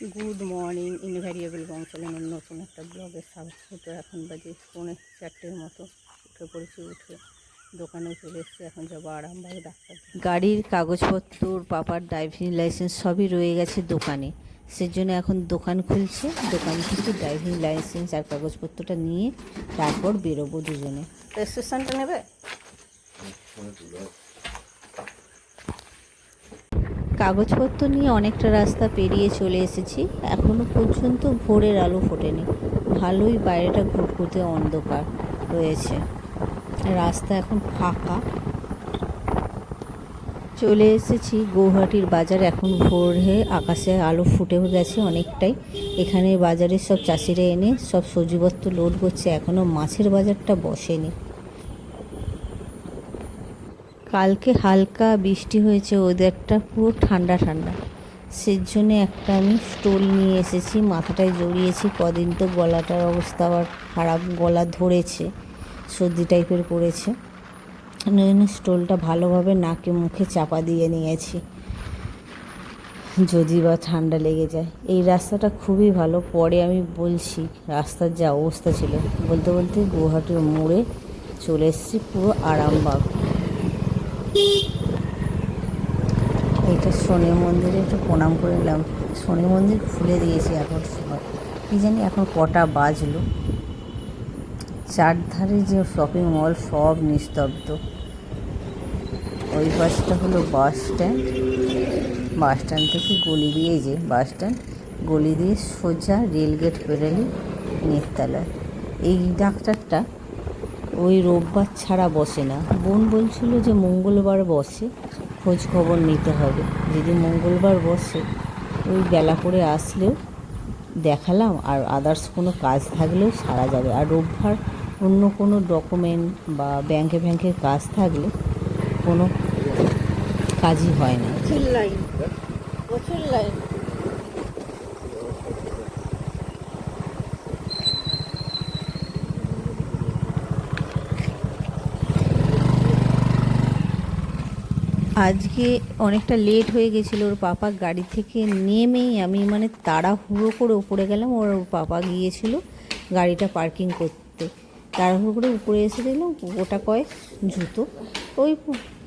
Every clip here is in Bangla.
গুড মর্নিং ইনভ্যারিয়েবল বংশালের নতুন একটা ব্লগে স্বাগত এখন বাজে পৌনে চারটের মতো। উঠে পড়েছি উঠে দোকানে চলে এসেছি এখন যাব আরামবাগ ডাক্তার গাড়ির কাগজপত্র পাপার ড্রাইভিং লাইসেন্স সবই রয়ে গেছে দোকানে। সেজন্য এখন দোকান খুলছে দোকান থেকে ড্রাইভিং লাইসেন্স আর কাগজপত্রটা নিয়ে তারপর বেরোবো দুজনে। রেজিস্ট্রেশনটা নেবে? কাগজপত্র নিয়ে অনেকটা রাস্তা পেরিয়ে চলে এসেছি। এখনও পর্যন্ত ভোরের আলো ফোটেনি। ভালোই বাইরেটা ঘুটঘুটে অন্ধকার রয়েছে। রাস্তা এখন ফাঁকা। চলে এসেছি গৌহাটির বাজার। এখন ভোর হয়ে আকাশে আলো ফুটে গেছে অনেকটাই। এখানে বাজারে সব চাষিরা এনে সব সবজিপত্র লোড করছে। এখনও মাছের বাজারটা বসেনি। কালকে হালকা বৃষ্টি হয়েছে, ওয়েদারটা পুরো ঠান্ডা ঠান্ডা। সেই জন্য একটা আমি স্টোল নিয়ে এসেছি, মাথাটায় জড়িয়েছি, কদিন তো গলাটার অবস্থা আবার খারাপ, গলা ধরেছে, সর্দি টাইপের করেছে। জন্য স্টোলটা ভালোভাবে নাকে মুখে চাপা দিয়ে নিয়েছি। যদি বা ঠান্ডা লেগে যায়। এই রাস্তাটা খুবই ভালো, পরে আমি বলছি, রাস্তার যা অবস্থা ছিল, বলতে বলতে গুয়াহাটির মোড়ে চলে এসেছি, পুরো আরামবাগ। এইটা শনি মন্দিরে একটু প্রণাম করে নিলাম। শনি মন্দির খুলে দিয়েছি এখন সময় কী জানি এখন কটা বাজলো। চারধারে যে শপিং মল সব নিস্তব্ধ। ওই পাশটা হলো বাস স্ট্যান্ড বাস স্ট্যান্ড থেকে গলি দিয়ে যে বাস স্ট্যান্ড গলি দিয়ে সোজা রেলগেট বেরোলি নেকতলায় এই ডাক্তারটা ওই রোববার ছাড়া বসে না। বোন বলছিল যে মঙ্গলবার বসে, খোঁজ খবর নিতে হবে। যদি মঙ্গলবার বসে, ওই বেলা করে আসলেও দেখালাম আর আদার্স কোনো কাজ থাকলেও সারা যাবে। আর রোববার অন্য কোনো ডকুমেন্ট বা ব্যাংকে ব্যাংকের কাজ থাকলে কোনো কাজই হয় না। Line line. আজকে অনেকটা লেট হয়ে গেছিল, ওর পাপা গাড়ি থেকে নেমেই আমি মানে তাড়াহুড়ো করে উপরে গেলাম, ওর পাপা গিয়েছিল গাড়িটা পার্কিং করতে। তাড়াহুড়ো করে উপরে এসে দেখলাম গোটা কয়েক জুতো, ওই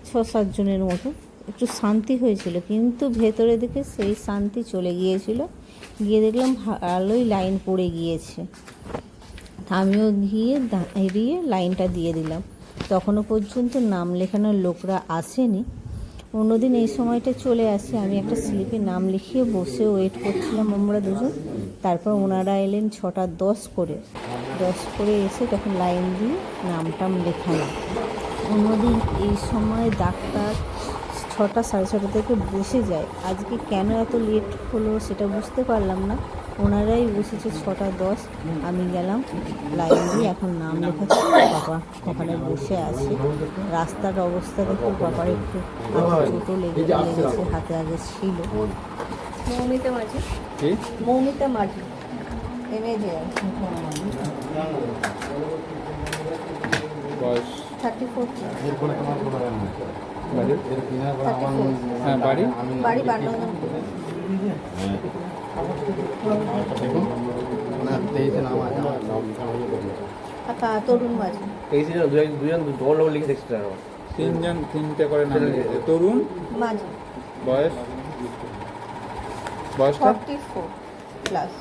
ছ সাতজনের মতো। একটু শান্তি হয়েছিল, কিন্তু ভেতরে দিকে সেই শান্তি চলে গিয়েছিল। গিয়ে দেখলাম ভালোই লাইন পড়ে গিয়েছে। আমিও গিয়ে দাঁড়িয়ে লাইনটা দিয়ে দিলাম। তখনও পর্যন্ত নাম লেখানোর লোকরা আসেনি। অন্যদিন এই সময়টা চলে আসে। আমি একটা স্লিপে নাম লিখিয়ে বসে ওয়েট করছিলাম আমরা দুজন। তারপর ওনারা এলেন ছটা দশ করে। দশ করে এসে তখন লাইন দিয়ে নাম টাম লেখালাম। অন্যদিন এই সময় ডাক্তার ছটা সাড়ে ছটা থেকে বসে যায়। আজকে কেন এত লেট হলো সেটা বুঝতে পারলাম না। ওনারাই বসেছে ছটা দশ। আমি গেলাম লাইন দিয়ে এখন নাম লেখাচ্ছি বাবা ওখানে বসে আছে। রাস্তার অবস্থা দেখে বাবার একটু ছোটো লেগে লেগেছে হাতে আগে ছিল। মৌমিতা মাঝি। মৌমিতা মাঝি। থার্টি ফোর বাড়ি? হ্যাঁ বাড়ি? বাড়ি বান্নগর কাকা তরুণ মাঝি দুজন ডবল ডবল লিখে দেখছি তিনজন তিনটে করে নাম লিখেছে। তরুণ মাঝি বয়স? বয়সটা? প্লাস।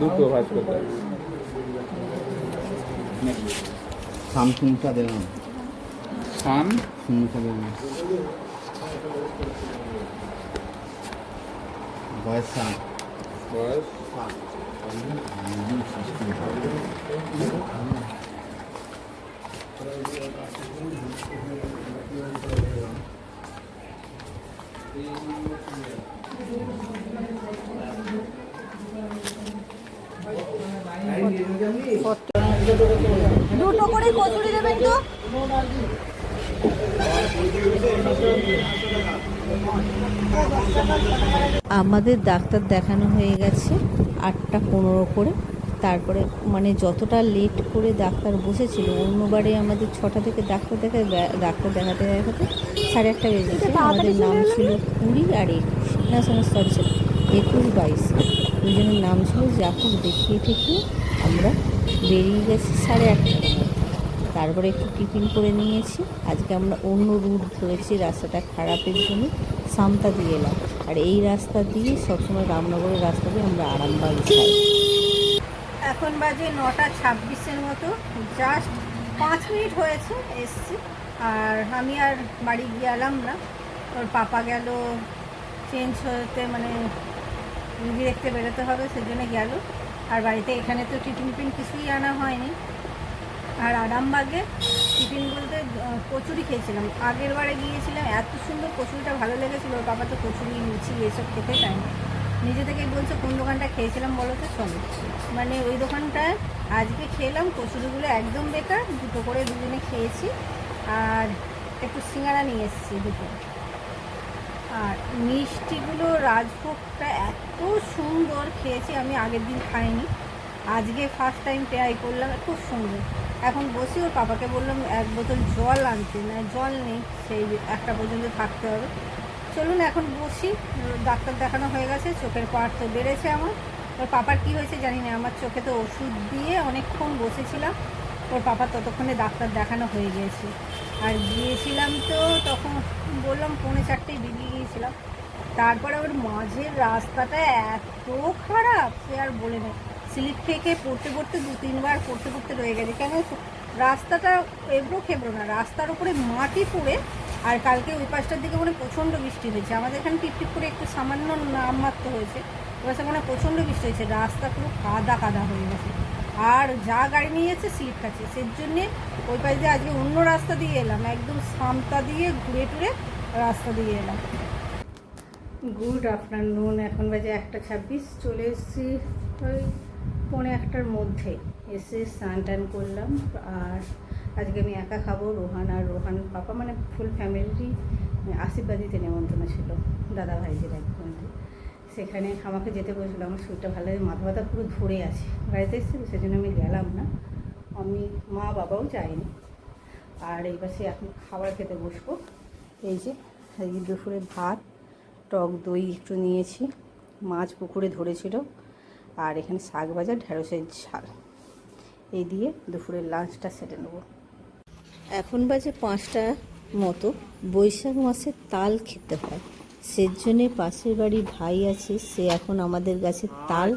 দুটো হাসপাতাল স্যামসুংটা দিলাম। সান শূন্যটা দিলাম। বয়স দুটো করে কচুরি দেবেন তো? আমাদের ডাক্তার দেখানো হয়ে গেছে আটটা পনেরো করে। তারপরে মানে যতটা লেট করে ডাক্তার বসেছিল অন্যবারে আমাদের ছটা থেকে ডাক্তার দেখা ডাক্তার দেখাতে দেখাতে সাড়ে আটটা বেজে গেছে। আমাদের নাম ছিল কুড়ি আর একুশ। না সরি একুশ বাইশে। দুজনের নাম ছিল জাফর। দেখিয়ে দেখিয়ে আমরা বেরিয়ে গেছি সাড়ে আটটার তারপরে একটু টিফিন করে নিয়েছি। আজকে আমরা অন্য রুট ধরেছি রাস্তাটা খারাপের জন্য। সামতা দিয়ে এলাম। আর এই রাস্তা দিয়ে সবসময় রামনগরের রাস্তা দিয়ে আমরা আরামবাগ যাই। এখন বাজে নটা ছাব্বিশের মতো। জাস্ট পাঁচ মিনিট হয়েছে এসছি। আর আমি আর বাড়ি গিয়ে এলাম না। ওর পাপা গেল চেঞ্জ হতে মানে রুগী দেখতে বেরোতে হবে, সেজন্য গেল। আর বাড়িতে এখানে তো টিফিন টিফিন কিছুই আনা হয়নি। আর আরামবাগে টিফিন বলতে কচুরি খেয়েছিলাম। আগের বারে গিয়েছিলাম, এত সুন্দর কচুরিটা ভালো লেগেছিলো, ওর বাবা তো কচুরি, লুচি এসব খেতে চায় না। নিজে থেকেই বলছে, কোন দোকানটা খেয়েছিলাম বলো তো? শোনো। মানে ওই দোকানটায় আজকে খেলাম, কচুরিগুলো একদম বেকার, দুটো করে দুজনে খেয়েছি, আর একটু সিঙ্গারা নিয়ে এসেছি দুটো। আর মিষ্টিগুলো রাজভোগটা এত সুন্দর খেয়েছি, আমি আগের দিন খাইনি। আজকে ফার্স্ট টাইম ট্রাই করলাম, খুব সুন্দর। এখন বসি ওর পাপাকে বললাম, এক বোতল জল আনতে। না, জল নেই, সেই একটা পর্যন্ত থাকতে হবে। চলুন এখন বসি, ডাক্তার দেখানো হয়ে গেছে, চোখের পাওয়ার তো বেড়েছে আমার। ওর পাপার কি হয়েছে জানি না, আমার চোখে তো ওষুধ দিয়ে অনেকক্ষণ বসেছিলাম। ওর পাপার ততক্ষণে ডাক্তার দেখানো হয়ে গিয়েছে আর গিয়েছিলাম তো তখন বললাম, পৌনে চারটেই বেরিয়ে গিয়েছিলাম। তারপরে ওর মাঝের রাস্তাটা এত খারাপ, সে আর বলে নেই স্লিপ থেকে পড়তে পড়তে দু তিনবার পড়তে পড়তে রয়ে গেছে। কেন রাস্তাটা এবড়ো খেবড়ো না, রাস্তার উপরে মাটি পড়ে আর কালকে ওই পাশটার দিকে মানে প্রচণ্ড বৃষ্টি হয়েছে। আমাদের এখানে টিপটিপ করে একটু সামান্য নামমাত্র হয়েছে। এবার সেখানে প্রচণ্ড বৃষ্টি হয়েছে, রাস্তা পুরো কাদা কাদা হয়ে গেছে। আর যা গাড়ি নিয়ে স্লিপ খাচ্ছে সেই জন্যে ওই পাশ দিয়ে আজকে অন্য রাস্তা দিয়ে এলাম, একদম সামতা দিয়ে ঘুরে টুরে রাস্তা দিয়ে এলাম। গুড আফটারনুন, এখন বাজে একটা ছাব্বিশ, চলে এসেছি ওই পৌনে একটার মধ্যে এসে স্নান টান করলাম। আর আজকে আমি একা খাব, রোহান আর রোহান পাপা মানে ফুল ফ্যামিলি আশীর্বাদিতে নেমন্ত্রণ ছিল দাদা ভাইদের একদম সেখানে আমাকে যেতে বলছিল, আমার শরীরটা ভালো লাগে মাথা ব্যথা পুরো ধরে আছে গাড়িতে এসেছিল সেজন্য আমি গেলাম না। আমি, মা বাবাও যায়নি। আর এইবার সে এখন খাবার খেতে বসবো। এই যে দুপুরে ভাত, টক দই একটু নিয়েছি, মাছ পুকুরে ধরেছিল। আর এখানে শাক ভাজা, ঢেঁড়সের ঝাল। এই দিয়ে দুপুরের লাঞ্চটা সেরে নেব। এখন বাজে পাঁচটা মতো। বৈশাখ মাসে তাল খেতে হয়। সেজন্যে পাশের বাড়ি ভাই আছে, সে এখন আমাদের গাছে তাল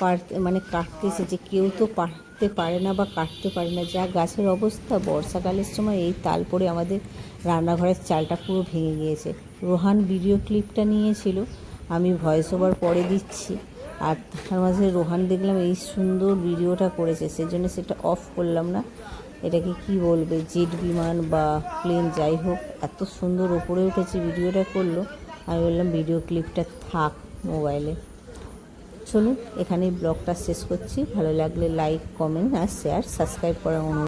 পাড়তে মানে কাটতে এসেছে। কেউ তো পারতে পারে না বা কাটতে পারে না। যা গাছের অবস্থা, বর্ষাকালের সময় এই তাল পড়ে আমাদের রান্নাঘরের চালটা পুরো ভেঙে গিয়েছে। রোহান ভিডিও ক্লিপটা নিয়েছিল। আমি ভয়েস ওভার পরে দিচ্ছি। আর তার মাঝে রোহান দেখলাম, এই সুন্দর ভিডিওটা করেছে, সেজন্য সেটা অফ করলাম না। এটাকে কি বলবে, জেট বিমান বা প্লেন যাই হোক, এত সুন্দর ওপরে উঠেছে ভিডিওটা করল। আমি বললাম, ভিডিও ক্লিপটা থাক মোবাইলে চলুন, এখানেই ব্লগটা শেষ করছি। ভালো লাগলে লাইক কমেন্ট আর শেয়ার সাবস্ক্রাইব করার অনুরোধ।